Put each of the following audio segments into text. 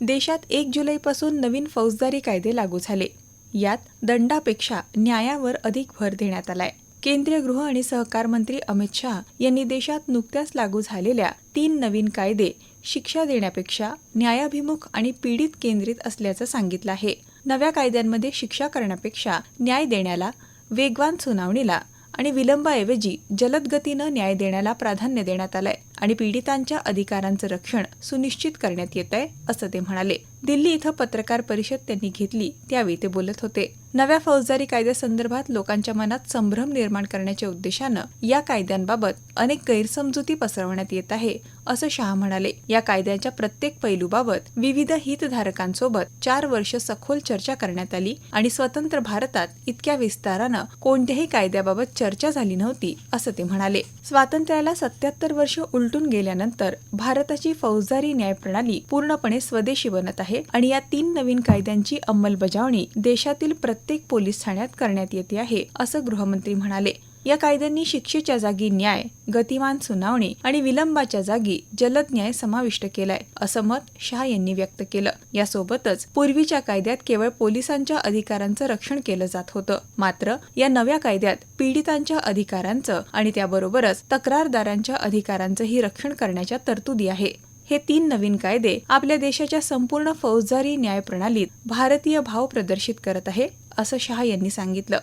देशात एक जुलैपासून नवीन फौजदारी कायदे लागू झाले. यात दंडापेक्षा न्यायावर अधिक भर देण्यात आलाय. केंद्रीय गृह आणि सहकार मंत्री अमित शहा यांनी देशात नुकत्याच लागू झालेल्या तीन नवीन कायदे शिक्षा देण्यापेक्षा न्यायाभिमुख आणि पीडित केंद्रित असल्याचं सांगितलं आहे. नव्या कायद्यांमध्ये शिक्षा करण्यापेक्षा न्याय देण्याला वेगवान सुनावणीला आणि विलंबाऐवजी जलद गतीनं न्याय देण्याला प्राधान्य देण्यात आलंय आणि पीडितांच्या अधिकारांचं रक्षण सुनिश्चित करण्यात येत आहे असं ते म्हणाले. दिल्ली इथं पत्रकार परिषद त्यांनी घेतली त्यावेळी ते बोलत होते. नव्या फौजदारी कायद्यासंदर्भात लोकांच्या मनात संभ्रम निर्माण करण्याच्या उद्देशानं या कायद्यांबाबत अनेक गैरसमजुती पसरवण्यात येत आहे असं शहा म्हणाले. या कायद्याच्या प्रत्येक पैलूबाबत विविध हितधारकांसोबत चार वर्ष सखोल चर्चा करण्यात आली आणि स्वतंत्र भारतात इतक्या विस्तारानं कोणत्याही कायद्याबाबत चर्चा झाली नव्हती असं ते म्हणाले. स्वातंत्र्याला सत्याहत्तर वर्ष उलटून गेल्यानंतर भारताची फौजदारी न्याय प्रणाली पूर्णपणे स्वदेशी बनत आहे आणि या तीन नवीन कायद्यांची अंमलबजावणी देशातील प्रत्येक प्रत्येक पोलीस ठाण्यात करण्यात येते आहे असं गृहमंत्री म्हणाले. या कायद्यांनी शिक्षेच्या जागी न्याय गतिमान सुनावणी आणि विलंबाच्या जागी जलद न्याय समाविष्ट केलाय असं मत शहा यांनी व्यक्त केलं. यासोबतच पूर्वीच्या कायद्यात केवळ पोलिसांच्या अधिकारांचं रक्षण केलं जात होतं. मात्र या नव्या कायद्यात पीडितांच्या अधिकारांचं आणि त्याबरोबरच तक्रारदारांच्या अधिकारांचंही रक्षण करण्याच्या तरतुदी आहे. हे तीन नवीन कायदे आपल्या देशाच्या संपूर्ण फौजदारी न्याय प्रणालीत भारतीय भाव प्रदर्शित करत आहे. असं शहा यांनी सांगितलं.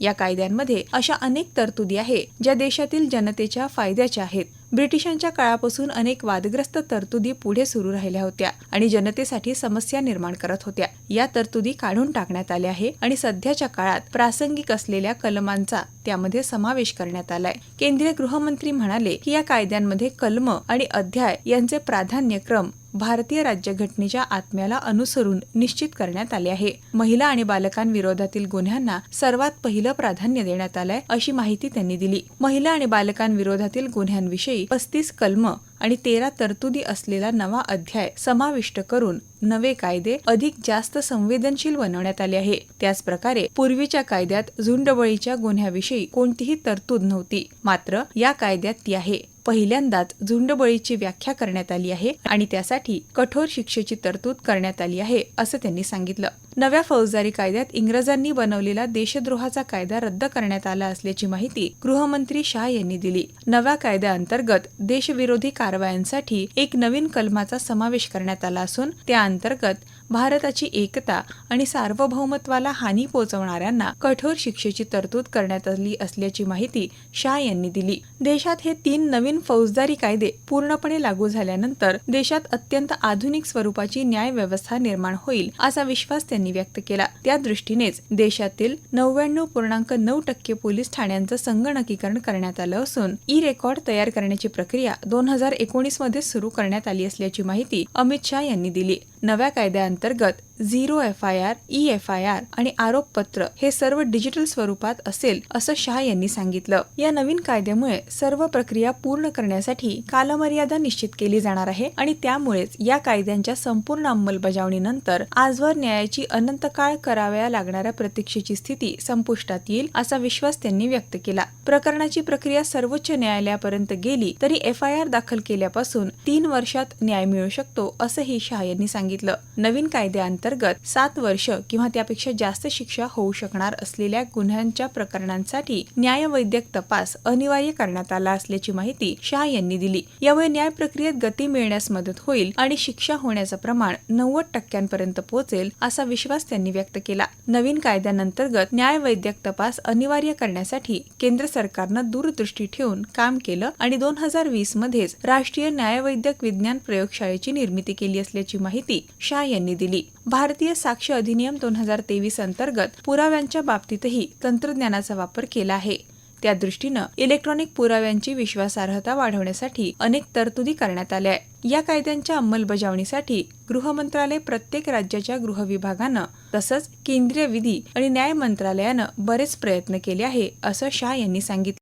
या कायद्यांमध्ये अशा अनेक तरतुदी आहे ज्या देशातील जनतेच्या फायद्याच्या आहेत. ब्रिटिशांच्या काळापासून अनेक वादग्रस्त तरतुदी पुढे सुरू राहिल्या होत्या आणि जनतेसाठी समस्या निर्माण करत होत्या. या तरतुदी काढून टाकण्यात आल्या आहे आणि सध्याच्या काळात प्रासंगिक असलेल्या कलमांचा त्यामध्ये समावेश करण्यात आलाय. केंद्रीय गृहमंत्री म्हणाले की या कायद्यांमध्ये कलम आणि अध्याय यांचे प्राधान्यक्रम भारतीय राज्यघटनेच्या आत्म्याला अनुसरून निश्चित करण्यात आले आहे. महिला आणि बालकांविरोधातील गुन्ह्यांना सर्वात पहिलं प्राधान्य देण्यात आलंय अशी माहिती त्यांनी दिली. महिला आणि बालकांविरोधातील गुन्ह्यांविषयी पस्तीस कलम आणि तेरा तरतुदी असलेला नवा अध्याय समाविष्ट करून नवे कायदे अधिक जास्त संवेदनशील बनवण्यात आले आहे. त्याचप्रकारे पूर्वीच्या कायद्यात झुंडबळीच्या गुन्ह्याविषयी कोणतीही तरतूद नव्हती. मात्र या कायद्यात ती आहे. पहिल्यांदाच झुंडबळीची व्याख्या करण्यात आली आहे आणि त्यासाठी कठोर शिक्षेची तरतूद करण्यात आली आहे असं त्यांनी सांगितलं. नव्या फौजदारी कायद्यात इंग्रजांनी बनवलेला देशद्रोहाचा कायदा रद्द करण्यात आला असल्याची माहिती गृहमंत्री शाह यांनी दिली. नव्या कायद्याअंतर्गत देशविरोधी कारवायांसाठी एक नवीन कलमाचा समावेश करण्यात आला असून त्या अंतर्गत भारताची एकता आणि सार्वभौमत्वाला हानी पोहोचवणाऱ्यांना कठोर शिक्षेची तरतूद करण्यात आली असल्याची माहिती शाह यांनी दिली. देशात हे तीन नवीन फौजदारी कायदे पूर्णपणे लागू झाल्यानंतर देशात अत्यंत आधुनिक स्वरूपाची न्याय व्यवस्था निर्माण होईल असा विश्वास त्यांनी व्यक्त केला. त्या दृष्टीनेच देशातील नव्याण्णव पूर्णांक नऊ टक्के पोलीस ठाण्यांचं संगणकीकरण करण्यात आलं असून ई रेकॉर्ड तयार करण्याची प्रक्रिया दोन हजार एकोणीसमध्ये सुरू करण्यात आली असल्याची माहिती अमित शाह यांनी दिली. नव्या कायद्याअंतर्गत zero F I R E F I R आणि आरोपपत्र हे सर्व डिजिटल स्वरूपात असेल असं शहा यांनी सांगितलं. या नवीन कायद्यामुळे सर्व प्रक्रिया पूर्ण करण्यासाठी कालमर्यादा निश्चित केली जाणार आहे आणि त्यामुळेच या कायद्यांच्या संपूर्ण अंमलबजावणीनंतर आजवर न्यायाची अनंत काळ कराव्या लागणाऱ्या प्रतीक्षेची स्थिती संपुष्टात येईल असा विश्वास त्यांनी व्यक्त केला. प्रकरणाची प्रक्रिया सर्वोच्च न्यायालयापर्यंत गेली तरी एफ आय आर दाखल केल्यापासून तीन वर्षात न्याय मिळू शकतो असंही शहा यांनी सांगितलं. नवीन कायद्याअंतर्गत अंतर्गत सात वर्ष किंवा त्यापेक्षा जास्त शिक्षा होऊ शकणार असलेल्या गुन्ह्यांच्या प्रकरणांसाठी न्यायवैद्यक तपास अनिवार्य करण्यात आला असल्याची माहिती शाह यांनी दिली. यामुळे न्याय प्रक्रियेत गती मिळण्यास मदत होईल आणि शिक्षा होण्याचं प्रमाण नव्वद टक्क्यांपर्यंत पोहोचेल असा विश्वास त्यांनी व्यक्त केला. नवीन कायद्यानंतर्गत न्यायवैद्यक तपास अनिवार्य करण्यासाठी केंद्र सरकारनं दूरदृष्टी ठेवून काम केलं आणि दोन हजार वीस मध्येच राष्ट्रीय न्यायवैद्यक विज्ञान प्रयोगशाळेची निर्मिती केली असल्याची माहिती शाह यांनी दिली. भारतीय साक्ष अधिनियम दोन हजार तेवीस अंतर्गत पुराव्यांच्या बाबतीतही तंत्रज्ञानाचा वापर केला आहे. त्या दृष्टीनं इलेक्ट्रॉनिक पुराव्यांची विश्वासार्हता वाढवण्यासाठी अनेक तरतुदी करण्यात आल्या या कायद्यांच्या अंमलबजावणीसाठी गृह मंत्रालय प्रत्येक राज्याच्या गृह विभागानं तसंच केंद्रीय विधी आणि न्याय मंत्रालयानं बरेच प्रयत्न केले आहे असं शाह यांनी सांगितलं.